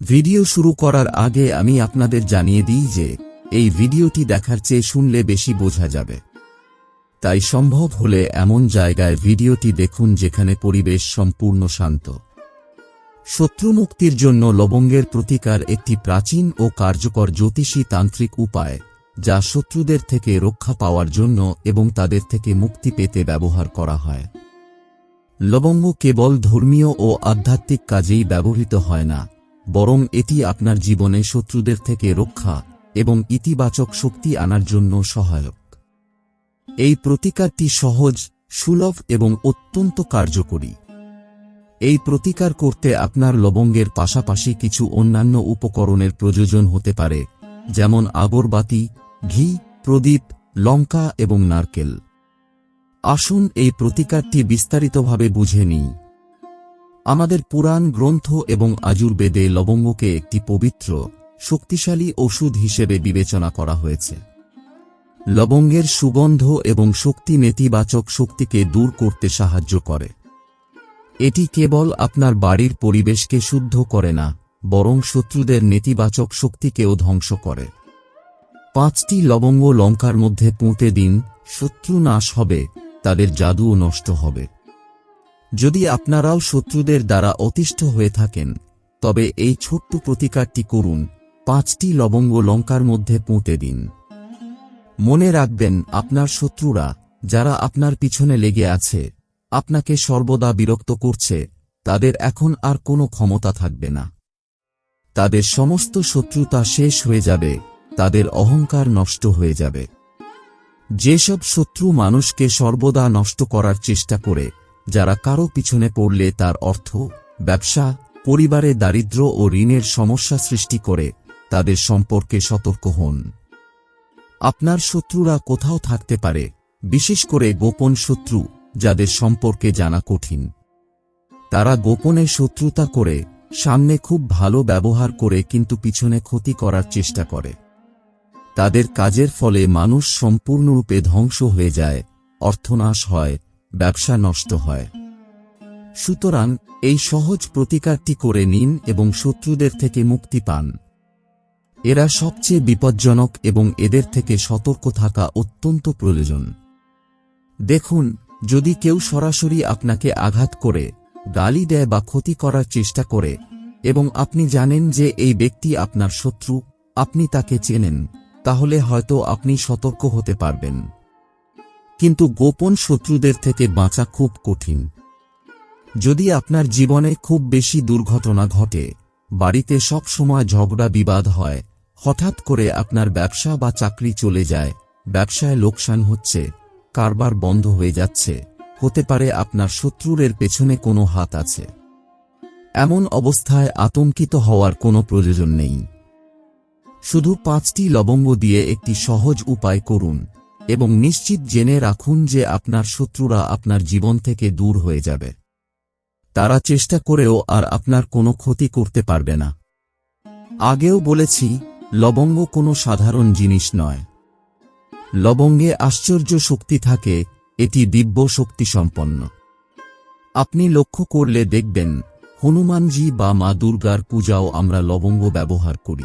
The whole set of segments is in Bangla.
ভিডিও শুরু করার আগে আমি আপনাদের জানিয়ে দিই যে, এই ভিডিওটি দেখার চেয়ে শুনলে বেশি বোঝা যাবে। তাই সম্ভব হলে এমন জায়গায় ভিডিওটি দেখুন যেখানে পরিবেশ সম্পূর্ণ শান্ত। শত্রুমুক্তির জন্য লবঙ্গের প্রতিকার একটি প্রাচীন ও কার্যকর জ্যোতিষী তান্ত্রিক উপায়, যা শত্রুদের থেকে রক্ষা পাওয়ার জন্য এবং তাদের থেকে মুক্তি পেতে ব্যবহার করা হয়। লবঙ্গ কেবল ধর্মীয় ও আধ্যাত্মিক কাজেই ব্যবহৃত হয় না বরং এটি আপনার জীবনে শত্রুদের থেকে রক্ষা এবং ইতিবাচক শক্তি আনার জন্য সহায়ক। এই প্রতিকারটি সহজ, সুলভ এবং অত্যন্ত কার্যকরী। এই প্রতিকার করতে আপনার লবঙ্গের পাশাপাশি কিছু অন্যান্য উপকরণের প্রয়োজন হতে পারে, যেমন আগরবাতি, ঘি, প্রদীপ, লঙ্কা এবং নারকেল। আসুন এই প্রতিকারটি বিস্তারিতভাবে বুঝে নিই। আমাদের পুরাণ গ্রন্থ এবং আজুর্বেদে লবঙ্গকে একটি পবিত্র, শক্তিশালী ওষুধ হিসেবে বিবেচনা করা হয়েছে। লবঙ্গের সুগন্ধ এবং শক্তি নেতিবাচক শক্তিকে দূর করতে সাহায্য করে। এটি কেবল আপনার বাড়ির পরিবেশকে শুদ্ধ করে না, বরং শত্রুদের নেতিবাচক শক্তিকেও ধ্বংস করে। পাঁচটি লবঙ্গ লঙ্কার মধ্যে পুঁতে দিন, শত্রু নাশ হবে, তাদের জাদুও নষ্ট হবে। যদি আপনারাও শত্রুদের দ্বারা অতিষ্ঠ হয়ে থাকেন, তবে এই ছোট্ট প্রতিকারটি করুন, পাঁচটি লবঙ্গ লঙ্কার মধ্যে পুঁতে দিন। মনে রাখবেন, আপনার শত্রুরা, যারা আপনার পিছনে লেগে আছে, আপনাকে সর্বদা বিরক্ত করছে, তাদের এখন আর কোনো ক্ষমতা থাকবে না। তাদের সমস্ত শত্রুতা শেষ হয়ে যাবে, তাদের অহংকার নষ্ট হয়ে যাবে। যেসব শত্রু মানুষকে সর্বদা নষ্ট করার চেষ্টা করে যারা কারও পিছনে পড়লে তার অর্থ, ব্যবসা, পরিবারে দারিদ্র্য ও ঋণের সমস্যা সৃষ্টি করে, তাদের সম্পর্কে সতর্ক হন। আপনার শত্রুরা কোথাও থাকতে পারে, বিশেষ করে গোপন শত্রু, যাদের সম্পর্কে জানা কঠিন। তারা গোপনে শত্রুতা করে, সামনে খুব ভালো ব্যবহার করে কিন্তু পিছনে ক্ষতি করার চেষ্টা করে। তাদের কাজের ফলে মানুষ সম্পূর্ণরূপে ধ্বংস হয়ে যায়, অর্থনাশ হয় ব্যবসা নষ্ট হয়। সুতরাং, এই সহজ প্রতিকারটি করে নিন এবং শত্রুদের থেকে মুক্তি পান। এরা সবচেয়ে বিপজ্জনক এবং এদের থেকে সতর্ক থাকা অত্যন্ত প্রয়োজন। দেখুন, যদি কেউ সরাসরি আপনাকে আঘাত করে, গালি দেয় বা ক্ষতি করার চেষ্টা করে, এবং আপনি জানেন যে এই ব্যক্তি আপনার শত্রু, আপনি তাকে চেনেন, তাহলে হয়তো আপনি সতর্ক হতে পারবেন। কিন্তু গোপন শত্রুদের থেকে বাঁচা খুব কঠিন। যদি আপনার জীবনে খুব বেশি দুর্ঘটনা ঘটে, বাড়িতে সব সময় ঝগড়া বিবাদ হয়, হঠাৎ করে আপনার ব্যবসা বা চাকরি চলে যায়, ব্যবসায় লোকসান হচ্ছে, কারবার বন্ধ হয়ে যাচ্ছে, হতে পারে আপনার শত্রুরের পেছনে কোনো হাত আছে। এমন অবস্থায় আতঙ্কিত হওয়ার কোনো প্রয়োজন নেই। শুধু পাঁচটি লবঙ্গ দিয়ে একটি সহজ উপায় করুন। এবং নিশ্চিত জেনে রাখুন যে আপনার শত্রুরা আপনার জীবন থেকে দূর হয়ে যাবে। তারা চেষ্টা করেও আর আপনার কোনো ক্ষতি করতে পারবে না। আগেও বলেছি, লবঙ্গ কোনো সাধারণ জিনিস নয়। লবঙ্গে আশ্চর্য শক্তি থাকে, এটি দিব্য শক্তি সম্পন্ন আপনি লক্ষ্য করলে দেখবেন, হনুমানজি বা মা দুর্গার পূজাও আমরা লবঙ্গ ব্যবহার করি।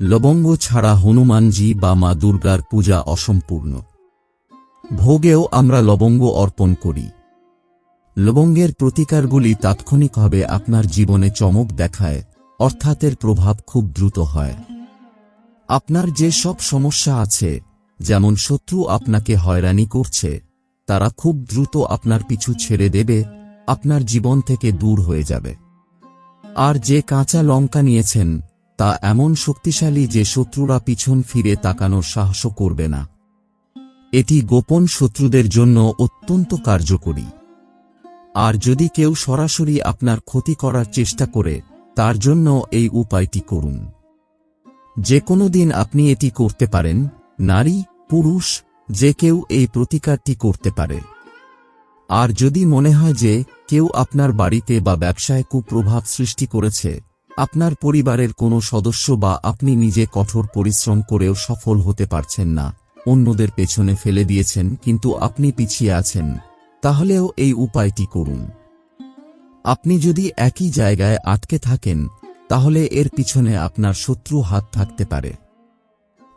লবঙ্গ ছাড়া হনুমানজি বা মা দুর্গার পূজা অসম্পূর্ণ। ভোগেও আমরা লবঙ্গ অর্পণ করি। লবঙ্গের প্রতিকারগুলি তাৎক্ষণিকভাবে আপনার জীবনে চমক দেখায় অর্থাতের প্রভাব খুব দ্রুত হয়। আপনার যে সব সমস্যা আছে, যেমন শত্রু আপনাকে হয়রানি করছে, তারা খুব দ্রুত আপনার পিছু ছেড়ে দেবে, আপনার জীবন থেকে দূর হয়ে যাবে। আর যে কাঁচা লঙ্কা নিয়েছেন তা এমন শক্তিশালী যে শত্রুরা পিছন ফিরে তাকানোর সাহস করবে না। এটি গোপন শত্রুদের জন্য অত্যন্ত কার্যকরী। আর যদি কেউ সরাসরি আপনার ক্ষতি করার চেষ্টা করে, তার জন্য এই উপায়টি করুন। যে কোনো দিন আপনি এটি করতে পারেন, নারী, পুরুষ, যে কেউ এই প্রতিকারটি করতে পারে। আর যদি মনে হয় যে কেউ আপনার বাড়িতে বা ব্যবসায় কুপ্রভাব সৃষ্টি করেছে আপনার পরিবারের কোনো সদস্য বা আপনি নিজে কঠোর পরিশ্রম করেও সফল হতে পারছেন না, অন্যদের পেছনে ফেলে দিয়েছেন কিন্তু আপনি পিছিয়ে আছেন, তাহলেও এই উপায়টি করুন। আপনি যদি একই জায়গায় আটকে থাকেন, তাহলে এর পিছনে আপনার শত্রু হাত থাকতে পারে।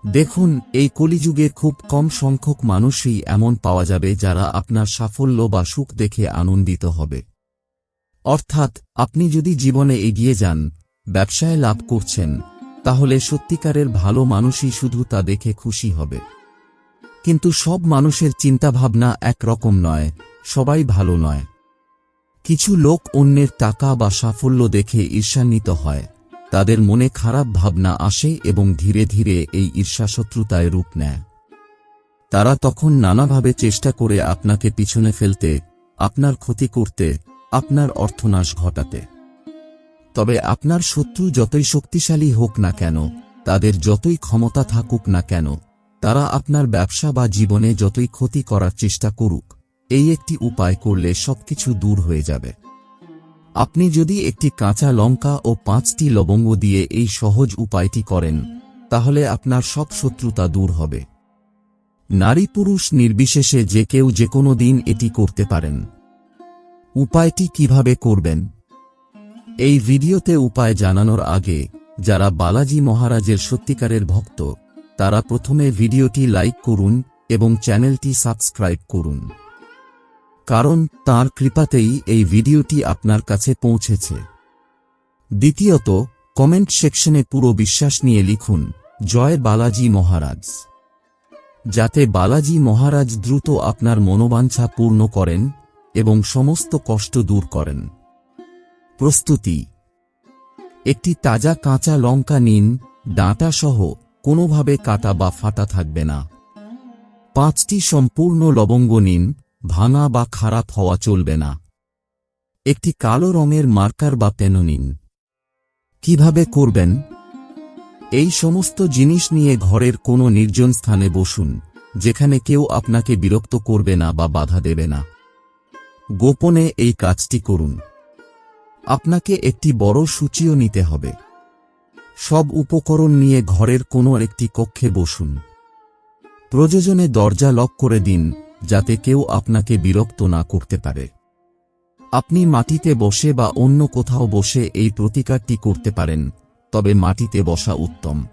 দেখুন, এই কলিযুগে খুব কম সংখ্যক মানুষই এমন পাওয়া যাবে যারা আপনার সাফল্য বা সুখ দেখে আনন্দিত হবে। অর্থাৎ, আপনি যদি জীবনে এগিয়ে যান ব্যবসায় লাভ করছেন, তাহলে সত্যিকারের ভালো মানুষই শুধু তা দেখে খুশি হবে। কিন্তু সব মানুষের চিন্তাভাবনা একরকম নয়, সবাই ভালো নয়। কিছু লোক অন্যের টাকা বা সাফল্য দেখে ঈর্ষান্বিত হয়, তাদের মনে খারাপ ভাবনা আসে এবং ধীরে ধীরে এই ঈর্ষাশত্রুতায় রূপ নেয়। তারা তখন নানাভাবে চেষ্টা করে আপনাকে পিছনে ফেলতে, আপনার ক্ষতি করতে, আপনার অর্থনাশ ঘটাতে। তবে আপনার শত্রু যতই শক্তিশালী হোক না কেন, তাদের যতই ক্ষমতা থাকুক না কেন, তারা আপনার ব্যবসা বা জীবনে যতই ক্ষতি করার চেষ্টা করুক, এই একটি উপায় করলে সবকিছু দূর হয়ে যাবে। আপনি যদি একটি কাঁচা লঙ্কা ও পাঁচটি লবঙ্গ দিয়ে এই সহজ উপায়টি করেন, তাহলে আপনার সব শত্রুতা দূর হবে। নারী পুরুষ নির্বিশেষে যে কেউ যে কোনো দিন এটি করতে পারেন। উপায়টি কীভাবে করবেন? এই ভিডিওতে উপায় জানানোর আগে, যারা বালাজি মহারাজের সত্যিকারের ভক্ত, তারা প্রথমে ভিডিওটি লাইক করুন এবং চ্যানেলটি সাবস্ক্রাইব করুন। কারণ তার কৃপাতেই এই ভিডিওটি আপনার কাছে পৌঁছেছে। দ্বিতীয়ত, কমেন্ট সেকশনে পুরো বিশ্বাস নিয়ে লিখুন, জয় বালাজি মহারাজ। যাতে বালাজি মহারাজ দ্রুত আপনার মনোবাঞ্ছা পূর্ণ করেন এবং সমস্ত কষ্ট দূর করেন। প্রস্তুতি। একটি তাজা কাঁচা লঙ্কা নিন ডাঁটা সহ কোনোভাবে কাটা বা ফাটা থাকবে না। পাঁচটি সম্পূর্ণ লবঙ্গ নিন, ভাঙা বা খারাপ হওয়া চলবে না। একটি কালো রঙের মার্কার বা পেন নিন। কীভাবে করবেন? এই সমস্ত জিনিস নিয়ে ঘরের কোনো নির্জন স্থানে বসুন, যেখানে কেউ আপনাকে বিরক্ত করবে না বা বাধা দেবে না। গোপনে এই কাজটি করুন। আপনাকে একটি বড় সূচিও নিতে হবে। সব উপকরণ নিয়ে ঘরের কোনো একটি কক্ষে বসুন। প্রয়োজনে দরজা লক করে দিন, যাতে কেউ আপনাকে বিরক্ত না করতে পারে। আপনি মাটিতে বসে বা অন্য কোথাও বসে এই প্রতিকারটি করতে পারেন, তবে মাটিতে বসা উত্তম।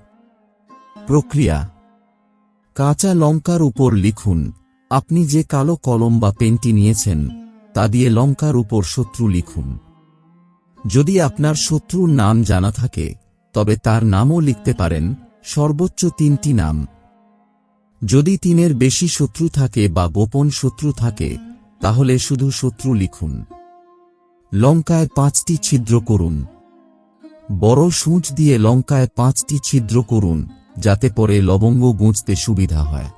প্রক্রিয়া। কাঁচা লঙ্কার উপর লিখুন, আপনি যে কালো কলম বা পেনটি নিয়েছেন, তা দিয়ে লঙ্কার উপর শত্রু লিখুন। যদি আপনার শত্রুর নাম জানা থাকে, তবে তার নামও লিখতে পারেন, সর্বোচ্চ তিনটি নাম। যদি তিনের বেশি শত্রু থাকে বা গোপন শত্রু থাকে, তাহলে শুধু শত্রু লিখুন। লঙ্কায় পাঁচটি ছিদ্র করুন। বড় সূঁচ দিয়ে লঙ্কায় পাঁচটি ছিদ্র করুন, যাতে পরে লবঙ্গ গুঁজতে সুবিধা হয়।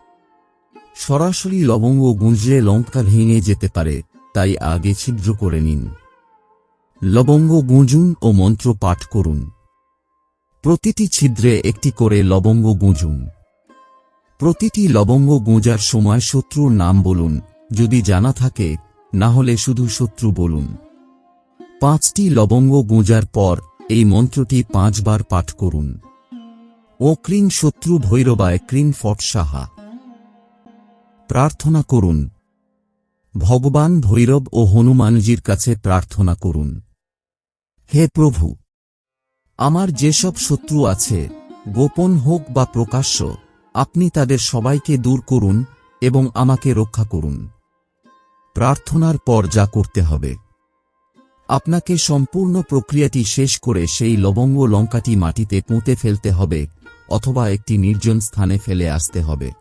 সরাসরি লবঙ্গ গুঁজলে লঙ্কা ভেঙে যেতে পারে, তাই আগে ছিদ্র করে নিন। লবঙ্গ গুঁজুন ও মন্ত্র পাঠ করুন। প্রতিটি ছিদ্রে একটি করে লবঙ্গ গুঁজুন। প্রতিটি লবঙ্গ গুঁজার সময় শত্রুর নাম বলুন। যদি জানা থাকে, না হলে শুধু শত্রু বলুন। পাঁচটি লবঙ্গ গুঁজার পর এই মন্ত্রটি পাঁচবার পাঠ করুন। ও শত্রু ভৈরবায় ক্রিং ফট সাহা। প্রার্থনা করুন। ভগবান ভৈরব ও হনুমানজির কাছে প্রার্থনা করুন। হে প্রভু, আমার যেসব শত্রু আছে, গোপন হোক বা প্রকাশ্য, আপনি তাদের সবাইকে দূর করুন এবং আমাকে রক্ষা করুন। প্রার্থনার পর যা করতে হবে। আপনাকে সম্পূর্ণ প্রক্রিয়াটি শেষ করে সেই লবঙ্গ লঙ্কাটি মাটিতে পুঁতে ফেলতে হবে অথবা একটি নির্জন স্থানে ফেলে আসতে হবে।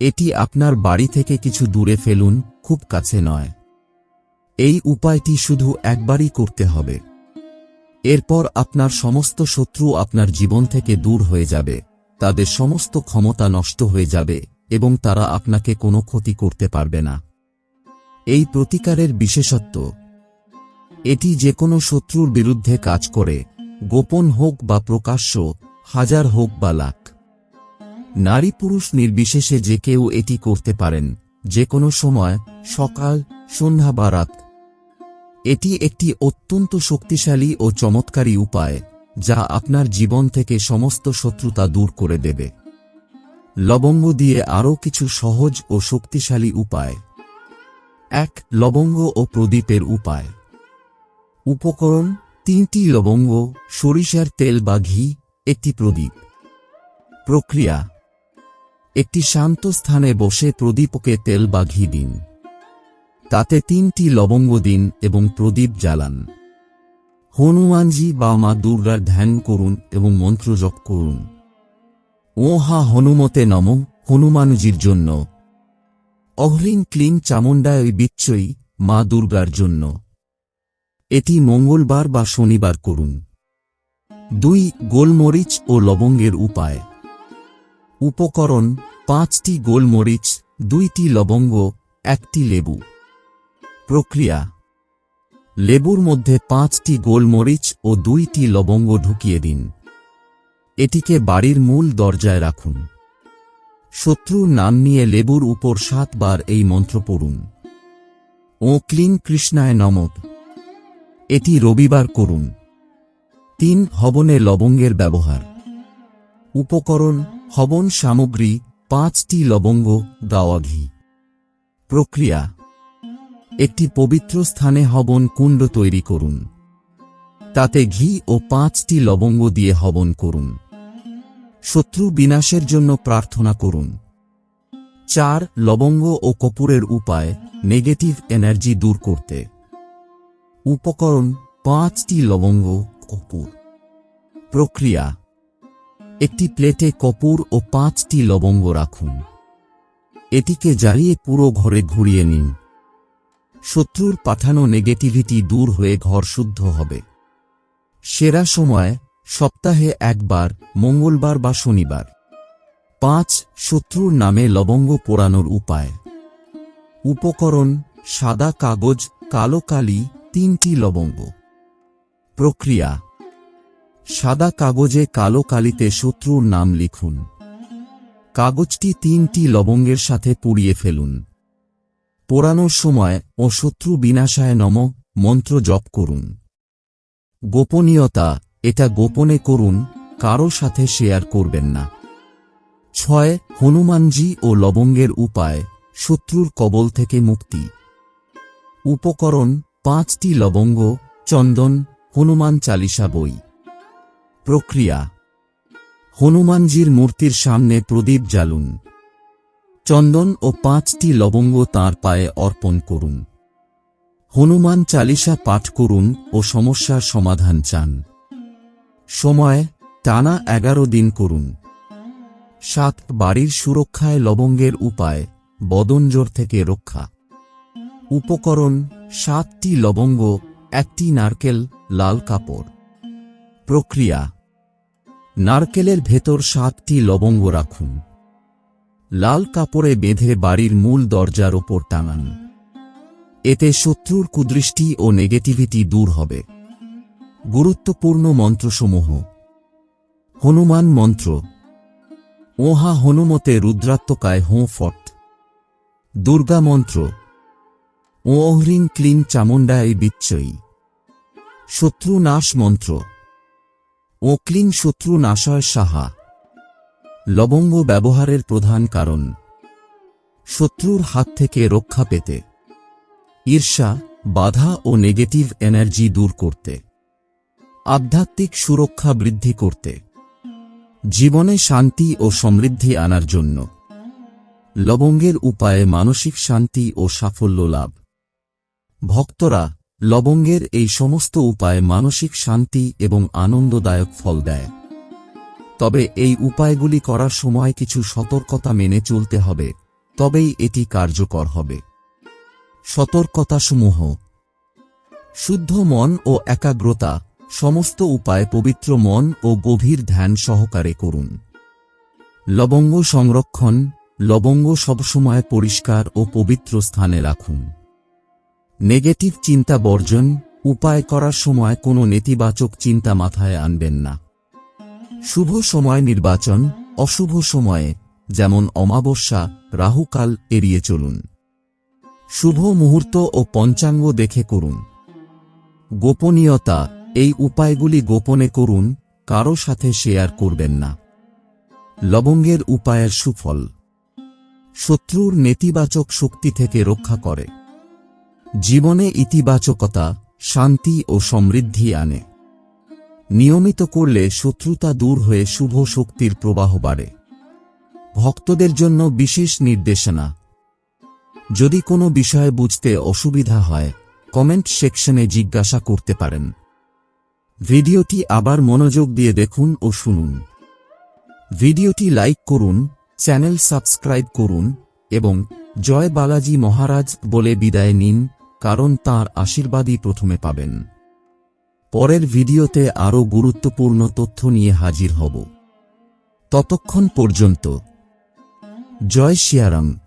এটি আপনার বাড়ি থেকে কিছু দূরে ফেলুন, খুব কাছে নয়। এই উপায়টি শুধু একবারই করতে হবে। এরপর আপনার সমস্ত শত্রু আপনার জীবন থেকে দূর হয়ে যাবে। তাদের সমস্ত ক্ষমতা নষ্ট হয়ে যাবে এবং তারা আপনাকে কোনো ক্ষতি করতে পারবে না। এই প্রতিকারের বিশেষত্ব, এটি যে কোনো শত্রুর বিরুদ্ধে কাজ করে, গোপন হোক বা প্রকাশ্য, হাজার হোক বা লাখ। নারী পুরুষ নির্বিশেষে যে কেউ এটি করতে পারেন যে কোনো সময়, সকাল, সন্ধ্যা বা রাত এটি একটি অত্যন্ত শক্তিশালী ও চমৎকারী উপায়, যা আপনার জীবন থেকে সমস্ত শত্রুতা দূর করে দেবে। লবঙ্গ দিয়ে আরও কিছু সহজ ও শক্তিশালী উপায়। এক, লবঙ্গ ও প্রদীপের উপায়। উপকরণ, তিনটি লবঙ্গ, সরিষার তেল বা ঘি, একটি প্রদীপ। প্রক্রিয়া, একটি শান্ত স্থানে বসে প্রদীপকে তেল বা ঘি দিন। তাতে তিনটি লবঙ্গ দিন এবং প্রদীপ জ্বালান। হনুমানজি বা মা দুর্গার ধ্যান করুন এবং মন্ত্র জপ করুন। ও হা হনুমতে নম হনুমানজির জন্য। অহ্রিং ক্লিং চামুণ্ডায় বিচ্ছই মা দুর্গার জন্য। এটি মঙ্গলবার বা শনিবার করুন। দুই, গোলমরিচ ও লবঙ্গের উপায়। উপকরণ, পাঁচটি গোলমরিচ, দুইটি লবঙ্গ, একটি লেবু। প্রক্রিয়া। লেবুর মধ্যে পাঁচটি গোলমরিচ ও দুইটি লবঙ্গ ঢুকিয়ে দিন। এটিকে বাড়ির মূল দরজায় রাখুন। শত্রুর নাম নিয়ে লেবুর উপর সাতবার এই মন্ত্র পড়ুন। ও ক্লিং কৃষ্ণায় নমদ এটি রবিবার করুন। তিন, হবনে লবঙ্গের ব্যবহার। উপকরণ, হবন সামগ্রী, পাঁচটি লবঙ্গ, দাওয়া ঘি। প্রক্রিয়া একটি পবিত্র স্থানে হবন কুণ্ড তৈরি করুন। তাতে ঘি ও পাঁচটি লবঙ্গ দিয়ে হবন করুন। শত্রু বিনাশের জন্য প্রার্থনা করুন। চার, লবঙ্গ ও কপুরের উপায়, নেগেটিভ এনার্জি দূর করতে। উপকরণ, পাঁচটি লবঙ্গ কপুর প্রক্রিয়া, একটি প্লেটে কপুর ও পাঁচটি লবঙ্গ রাখুন। এটিকে জ্বালিয়ে পুরো ঘরে ঘুরিয়ে নিন। শত্রুর পাঠানো নেগেটিভিটি দূর হয়ে ঘর শুদ্ধ হবে। সেরা সময়, সপ্তাহে একবার, মঙ্গলবার বা শনিবার। পাঁচ, শত্রুর নামে লবঙ্গ পোড়ানোর উপায়। উপকরণ, সাদা কাগজ, কালো কালি, তিনটি লবঙ্গ। প্রক্রিয়া। সাদা কাগজে কালো কালিতে শত্রুর নাম লিখুন। কাগজটি তিনটি লবঙ্গের সাথে পুড়িয়ে ফেলুন। পোড়ানোর সময় ও শত্রু বিনাশায় নম, মন্ত্র জপ করুন। গোপনীয়তা, এটা গোপনে করুন কারও সাথে শেয়ার করবেন না। ছয়, হনুমানজি ও লবঙ্গের উপায়, শত্রুর কবল থেকে মুক্তি। উপকরণ, পাঁচটি লবঙ্গ, চন্দন, হনুমান চালিসা বই। প্রক্রিয়া, হনুমানজির মূর্তির সামনে প্রদীপ জ্বালুন। চন্দন ও পাঁচটি লবঙ্গ তাঁর পায়ে অর্পণ করুন। হনুমান চালিসা পাঠ করুন ও সমস্যার সমাধান চান। সময়, টানা এগারো দিন করুন। সাত, বাড়ির সুরক্ষায় লবঙ্গের উপায়, বদনজোর থেকে রক্ষা। উপকরণ, সাতটি লবঙ্গ, একটি নারকেল, লাল কাপড়। প্রক্রিয়া, নারকেলের ভেতর সাতটি লবঙ্গ রাখুন। লাল কাপড়ে বেঁধে বাড়ির মূল দরজার ওপর টাঙান। এতে শত্রুর কুদৃষ্টি ও নেগেটিভিটি দূর হবে। গুরুত্বপূর্ণ মন্ত্রসমূহ। হনুমান মন্ত্র। ওহা হনুমতে রুদ্রাত্মকায় হোঁ ফট। দুর্গা মন্ত্র। ও হ্রিং ক্লিং চামুণ্ডায় বিচ্ছয়ী শত্রু নাশ মন্ত্র। ও ক্লিং শত্রু নাশয় সাহা। লবঙ্গ ব্যবহারের প্রধান কারণ। শত্রুর হাত থেকে রক্ষা পেতে। ঈর্ষা, বাধা ও নেগেটিভ এনার্জি দূর করতে। আধ্যাত্মিক সুরক্ষা বৃদ্ধি করতে। জীবনে শান্তি ও সমৃদ্ধি আনার জন্য। লবঙ্গের উপায়ে মানসিক শান্তি ও সাফল্য লাভ। ভক্তরা লবঙ্গের এই সমস্ত উপায় মানসিক শান্তি এবং আনন্দদায়ক ফল দেয়। তবে এই উপায়গুলি করার সময় কিছু সতর্কতা মেনে চলতে হবে, তবেই এটি কার্যকর হবে। সতর্কতাসমূহ। শুদ্ধ মন ও একাগ্রতা সমস্ত উপায় পবিত্র মন ও গভীর ধ্যান সহকারে করুন। লবঙ্গ সংরক্ষণ, লবঙ্গ সবসময় পরিষ্কার ও পবিত্র স্থানে রাখুন। নেগেটিভ চিন্তা বর্জন, উপায় করার সময় কোনো নেতিবাচক চিন্তা মাথায় আনবেন না। শুভ সময় নির্বাচন, অশুভ সময়ে, যেমন অমাবস্যা, রাহুকাল, এড়িয়ে চলুন। শুভ মুহূর্ত ও পঞ্চাঙ্গ দেখে করুন। গোপনীয়তা, এই উপায়গুলি গোপনে করুন, কারও সাথে শেয়ার করবেন না। লবঙ্গের উপায়ের সুফল। শত্রুর নেতিবাচক শক্তি থেকে রক্ষা করে। জীবনে ইতিবাচকতা, শান্তি ও সমৃদ্ধি আনে। নিয়মিত করলে শত্রুতা দূর হয়ে শুভ শক্তির প্রবাহ বাড়ে। ভক্তদের জন্য বিশেষ নির্দেশনা। যদি কোনো বিষয় বুঝতে অসুবিধা হয়, কমেন্ট সেকশনে জিজ্ঞাসা করতে পারেন। ভিডিওটি আবার মনোযোগ দিয়ে দেখুন ও শুনুন। ভিডিওটি লাইক করুন, চ্যানেল সাবস্ক্রাইব করুন এবং জয় বালাজি মহারাজ বলে বিদায় নিন, কারণ তার আশীর্বাদই প্রথমে পাবেন। পরের ভিডিওতে আরও গুরুত্বপূর্ণ তথ্য নিয়ে হাজির হব। ততক্ষণ পর্যন্ত জয় শিয়ারাম।